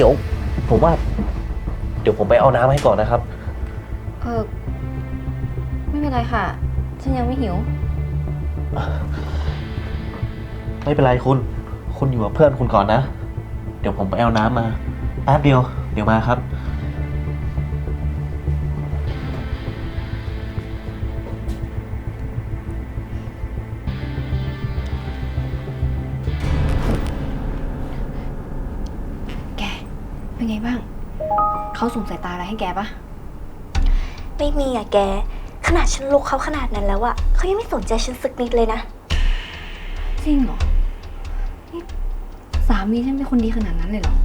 ดี๋ยวผมว่า เดี๋ยวผมไปเอาน้ำให้ก่อนนะครับ เออไม่เป็นไรค่ะ ฉันยังไม่หิว ไม่เป็นไรคุณ คุณอยู่กับเพื่อนคุณก่อนนะ เดี๋ยวผมไปเอาน้ำมาแป๊บเดียว เดี๋ยวมาครับ เป็นไงบ้าง เขาส่งสายตาอะไรให้แกปะไม่มีอะแก ขนาดฉันลุกเขาขนาดนั้นแล้วอะเขายังไม่สนใจฉันสักนิดเลยนะ จริงเหรอ นี่สามีฉันเป็นคนดีขนาดนั้นเลยเหรอ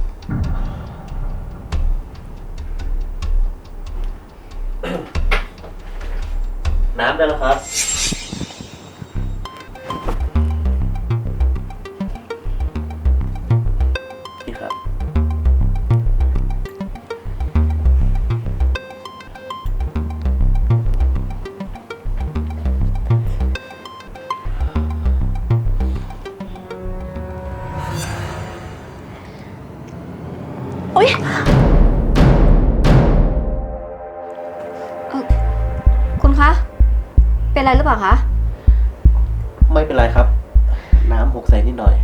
น้ำได้แล้วครับ คุณคะ เป็นอะไรหรือเปล่าคะ ไม่เป็นไรครับ น้ำหกใส่นิดหน่อย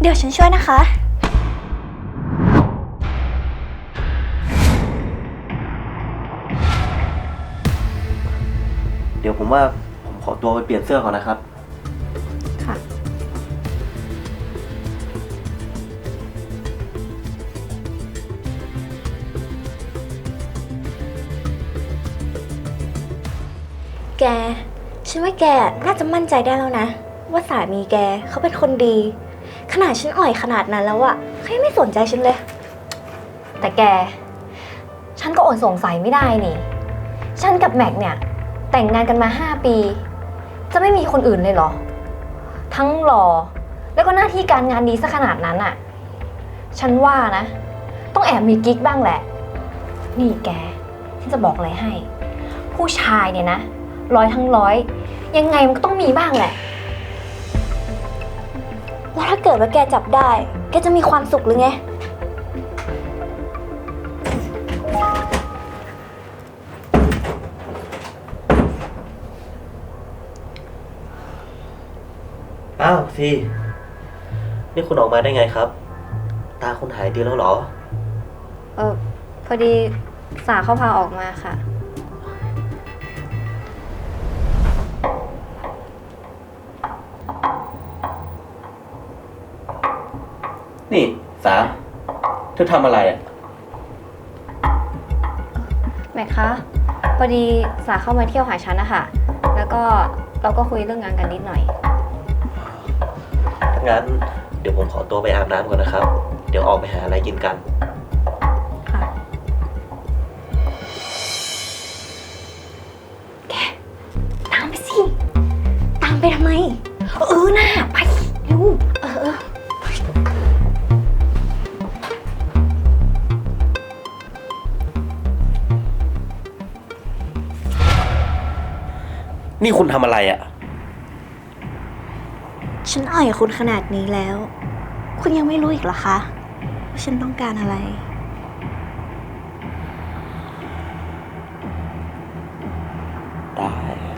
เดี๋ยวฉันช่วยนะคะ เดี๋ยวผมว่าผมขอตัวไปเปลี่ยนเสื้อก่อนนะครับ แก ฉันว่าแกน่าจะมั่นใจได้แล้วนะ ว่าสามีแกเขาเป็นคนดี ขนาดฉันอ่อยขนาดนั้นแล้วอะเขายังไม่สนใจฉันเลย แต่แก ฉันก็อดสงสัยไม่ได้นี่ ฉันกับแม็กเนี่ย แต่งงานกันมาห้าปี จะไม่มีคนอื่นเลยเหรอ ทั้งหล่อแล้วก็หน้าที่การงานดีซะขนาดนั้นอะฉันว่านะ ต้องแอบมีกิ๊กบ้างแหละ นี่แกฉันจะบอกอะไรให้ ผู้ชายเนี่ยนะ ร้อยทั้งร้อย ยังไงมันก็ต้องมีบ้างแหละ แล้วถ้าเกิดว่าแกจับได้ แกจะมีความสุขหรือไง อ้าวซีนี่คุณออกมาได้ไงครับ ตาคุณหายดีแล้วเหรอ เออพอดีสาเขาพาออกมาค่ะ นี่สาเธอทำอะไรอะ แม็กคะพอดีสาเข้ามาเที่ยวหาฉันนะคะแล้วก็เราก็คุยเรื่องงานกันนิดหน่อย งั้นเดี๋ยวผมขอตัวไปอาบน้ำก่อนนะครับ เดี๋ยวออกไปหาอะไรกินกัน ค่ะ ตามไปสิ ตามไปทำไม เออน่าไปเร็ว นี่คุณทำอะไรอะ ฉันอ่อยคุณขนาดนี้แล้ว คุณยังไม่รู้อีกเหรอคะ ว่าฉันต้องการอะไร ได้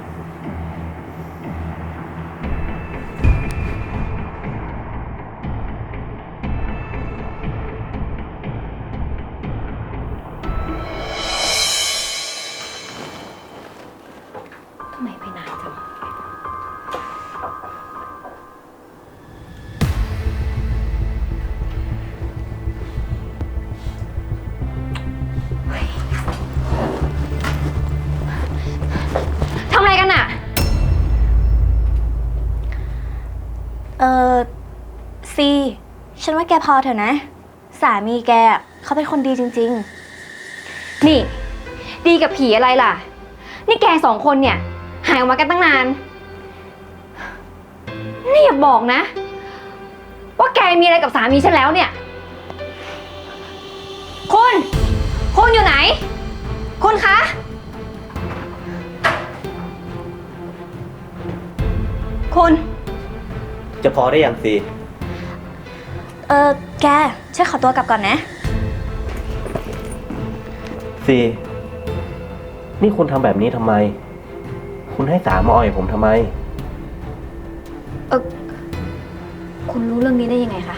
ฉันว่าแกพอเถอะนะ สามีแกอะเขาเป็นคนดีจริง นี่ ดีกับผีอะไรล่ะ นี่แกสองคนเนี่ย หายออกมากันตั้งนาน นี่อย่าบอกนะ ว่าแกมีอะไรกับสามีฉันแล้วเนี่ย คุณ คุณอยู่ไหน คุณคะ คุณ จะพอได้ยังซีๆเออแกฉันขอตัวกลับก่อนนะคซีนี่คุณทำแบบนี้ทำไม คุณให้สามาอ่อยผมทำไม เออคุณรู้เรื่องนี้ได้ยังไงคะ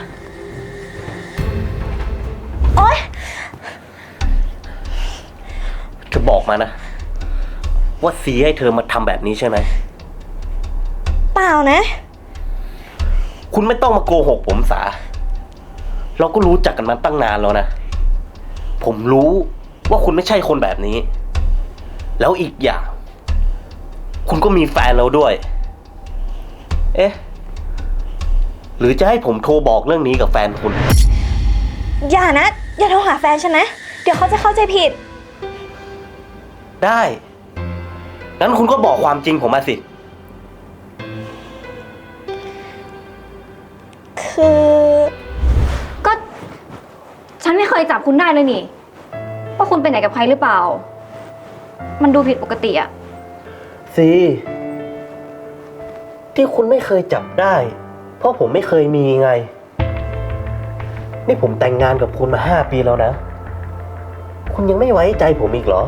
จะบอกมานะ ว่าซีให้เธอมาทำแบบนี้ใช่ไหม เปล่านะ คุณไม่ต้องมาโกหกผมสา เราก็รู้จักกันมาตั้งนานแล้วนะ ผมรู้ว่าคุณไม่ใช่คนแบบนี้ แล้วอีกอย่าง คุณก็มีแฟนแล้วด้วย เอ๊ะ หรือจะให้ผมโทรบอกเรื่องนี้กับแฟนคุณ อย่านะ อย่าโทรหาแฟนฉันนะ เดี๋ยวเขาจะเข้าใจผิด ได้ งั้นคุณก็บอกความจริงผมมาสิ คือก็ฉันไม่ เคยจับคุณได้เลยนี่ว่าคุณไปไหนกับใครหรือเปล่า มันดูผิดปกติอะซี ที่คุณไม่เคยจับได้ เพราะผมไม่เคยมีไง นี่ผมแต่งงานกับคุณมาห้าปีแล้วนะ คุณยังไม่ไว้ใจผมอีกเหรอ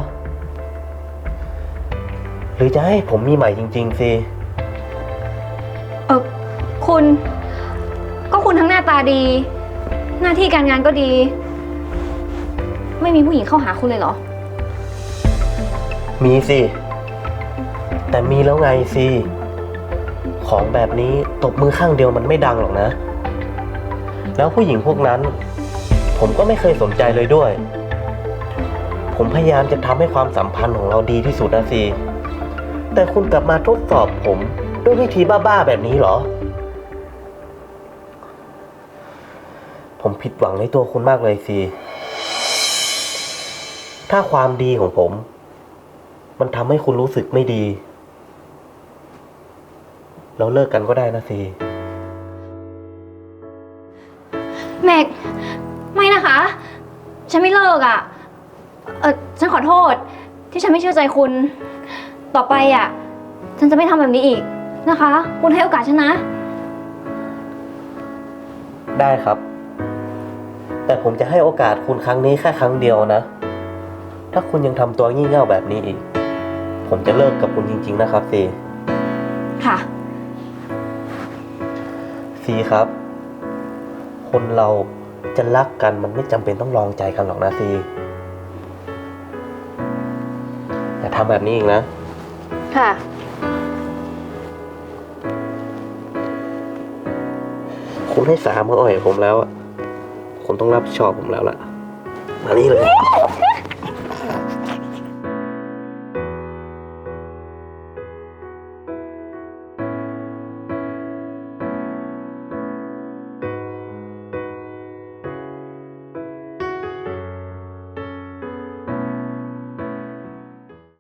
หรือจะให้ผมมีใหม่จริง ๆซีเออคุณ ก็คุณทั้งหน้าตาดี หน้าที่การงานก็ดี ไม่มีผู้หญิงเข้าหาคุณเลยเหรอ มีสิ แต่มีแล้วไงซีของแบบนี้ตบมือข้างเดียวมันไม่ดังหรอกนะ แล้วผู้หญิงพวกนั้น ผมก็ไม่เคยสนใจเลยด้วย ผมพยายามจะทำให้ความสัมพันธ์ของเราดีที่สุดนะซีแต่คุณกลับมาทดสอบผมด้วยวิธีบ้าๆแบบนี้เหรอ ผมผิดหวังในตัวคุณมากเลยซี ถ้าความดีของผม มันทำให้คุณรู้สึกไม่ดี เราเลิกกันก็ได้นะซีแม็กไม่นะคะ ฉันไม่เลิกอะ่ะ เออฉันขอโทษ ที่ฉันไม่เชื่อใจคุณ ต่อไปอะ่ะ ฉันจะไม่ทำแบบนี้อีกนะคะ คุณให้โอกาสฉันนะ ได้ครับ แต่ผมจะให้โอกาสคุณครั้งนี้แค่ครั้งเดียวนะ ถ้าคุณยังทำตัวงี่เง่าแบบนี้อีก ผมจะเลิกกับคุณจริง ๆ นะครับซีค่ะ ซีครับ คนเราจะรักกันมันไม่จำเป็นต้องลองใจกันหรอกนะซีอย่าทำแบบนี้อีกนะ ค่ะ คุณให้สามมาอ่อยผมแล้วอะคุณต้องรับผิดชอบผมแล้วล่ะ มานี่เลย